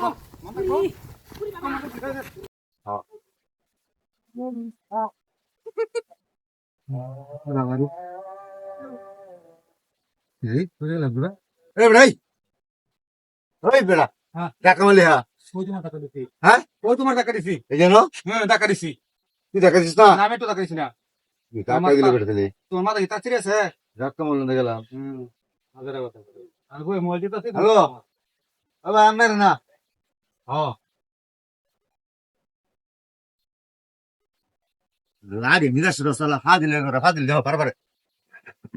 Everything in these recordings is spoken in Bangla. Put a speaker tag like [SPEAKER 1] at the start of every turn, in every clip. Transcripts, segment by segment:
[SPEAKER 1] টাকা হ্যাঁ
[SPEAKER 2] টাকা দিছি
[SPEAKER 1] হ্যাঁ?
[SPEAKER 2] টাকা হ্যাঁ টাকা
[SPEAKER 1] তুই দেখা দিস না
[SPEAKER 2] না আমি তো টাকা দিছি না
[SPEAKER 1] টাকা দিলে
[SPEAKER 2] পা-
[SPEAKER 1] দিলি
[SPEAKER 2] তোমার মাথা হ্যাঁ
[SPEAKER 1] টাকা গেলাম
[SPEAKER 2] হুম হাজার কথা আর মোবাইল দিতাছি
[SPEAKER 1] হ্যালো? আবার আমার না
[SPEAKER 2] হ্যাঁ
[SPEAKER 1] লাড়ি মিরাস রসালা ফাদিলে করে ফাদিল দেওয়া পারবারে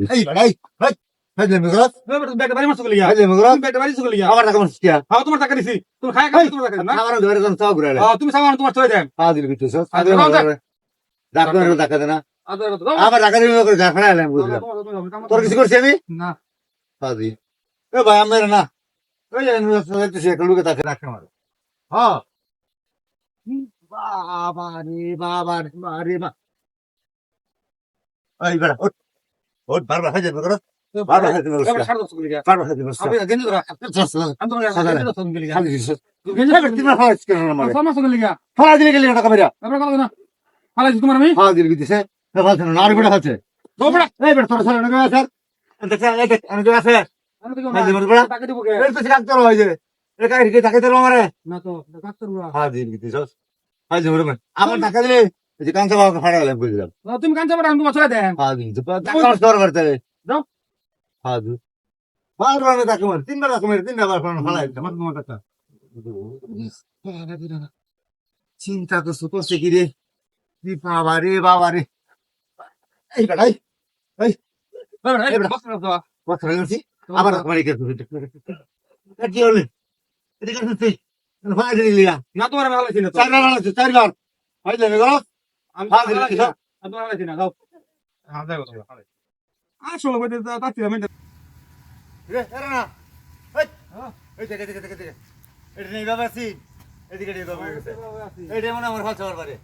[SPEAKER 1] এই বেড়াই হাই ফাদিলে মিগরাত
[SPEAKER 2] ব্যাটা বাড়ি মারছো গলিয়া
[SPEAKER 1] ফাদিলে মিগরাত
[SPEAKER 2] ব্যাটা বাড়ি চলে গিয়া
[SPEAKER 1] আমার টাকা মারছিস কি
[SPEAKER 2] হ্যাঁ তোমার টাকা দিছি তুমি খায় খাই তোমার টাকা না
[SPEAKER 1] আমার ধরে দাম চাও ঘুরে
[SPEAKER 2] হ্যাঁ তুমি সামান তোমার চলে দেন
[SPEAKER 1] ফাদিল কিছু সব
[SPEAKER 2] ফাদিল
[SPEAKER 1] ফাদিল
[SPEAKER 2] দাও,
[SPEAKER 1] টাকা দে না
[SPEAKER 2] আদার দাও
[SPEAKER 1] আমার টাকা দিলে করে দেখা এলাম বুঝলাম তোর কিছু করছি আমি
[SPEAKER 2] না
[SPEAKER 1] ফাদিল এ ভাই আমার না ওই যে তুই একটা লোকে তাকে রাখে আমার হ্যাঁ। বাবা রে বাবা রে বাবা রে বা এই বেড়া ওঠ ওঠ বারবার হাজার বেড়া
[SPEAKER 2] আমি গেঞ্জি ধরা। আমি তোমার
[SPEAKER 1] না টাকা
[SPEAKER 2] না
[SPEAKER 1] না না তোর না তো
[SPEAKER 2] তো টাকা কে
[SPEAKER 1] তো এ কাই কে টাকা দিলো আমারে
[SPEAKER 2] না তো ডাক্তার বুড়া
[SPEAKER 1] ফাজ দিলে দিছিস হাজি বড় আমার টাকা দিলে যে কাঁচা বাবা ফাড়া গেলাম বুঝলাম
[SPEAKER 2] না তুমি কাঞ্চা বড়া আমি তোমার চলে দেন
[SPEAKER 1] ফাজ দিলে টাকা স্টোর করতে
[SPEAKER 2] দাও।
[SPEAKER 1] ফাজ বারবার আমি তাকে মারি তিনবার তাকে মারি তিনবার ফালাই
[SPEAKER 2] আমার টাকা
[SPEAKER 1] চিন্তা তো করছে কি রে? কি বাবা রে বাবা রে। এই বেড়াই
[SPEAKER 2] না
[SPEAKER 1] আবার মানে কি হলে? এদিকে আসতে ভাই দিলিয়া
[SPEAKER 2] না তোমার না তো।
[SPEAKER 1] চারবার আছে চারবার। ভাই দেবে গো
[SPEAKER 2] আমি
[SPEAKER 1] হ্যাঁ,
[SPEAKER 2] তোমার
[SPEAKER 1] দিলি,
[SPEAKER 2] হালাইছি না। তোমার হালাইছি না দাও হ্যাঁ দাও হালাই আসলে বইতে তাচ্ছি আমি
[SPEAKER 1] রে এরা না। এই দেখে দেখে দেখে দেখে। এটা নেই বাবা সি এদিকে এদিকে বাবা গেছে। এইটা মনে আমার পারে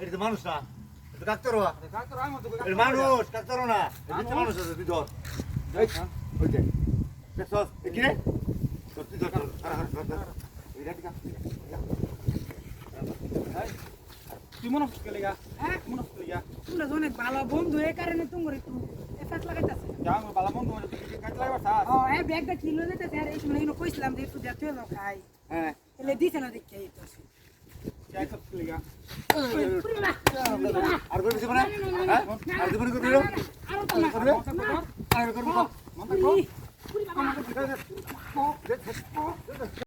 [SPEAKER 1] এটা তো মানুষ না। এটা ডাক্তার হওয়া।
[SPEAKER 2] ডাক্তার আমি তো
[SPEAKER 1] মানুষ ডাক্তারও না। মানুষ? আছে তুই ধর। ওই যে। দেখছস? কি রে? তোর তুই
[SPEAKER 2] মনে হচ্ছে গেলিগা হ্যাঁ মনে হচ্ছে গেলিগা
[SPEAKER 3] তোমরা অনেক ভালো বন্ধু এই কারণে তোমার একটু এফেক্ট লাগাইতেছে
[SPEAKER 2] যা আমি বালা বন্ধু মানে কাজ লাগবা স্যার
[SPEAKER 3] ও এই ব্যাগটা কিলো যেতে আর এই সময় এগুলো কইছিলাম যে একটু দেখতে হলো খাই
[SPEAKER 2] হ্যাঁ
[SPEAKER 3] এলে দিছে না দেখতে এই তো
[SPEAKER 1] আর করে কিছু মানে হ্যাঁ আর জীবন করে দিলো
[SPEAKER 3] আরও তো না
[SPEAKER 2] আর করব মন
[SPEAKER 3] উরি, উরি বাবা।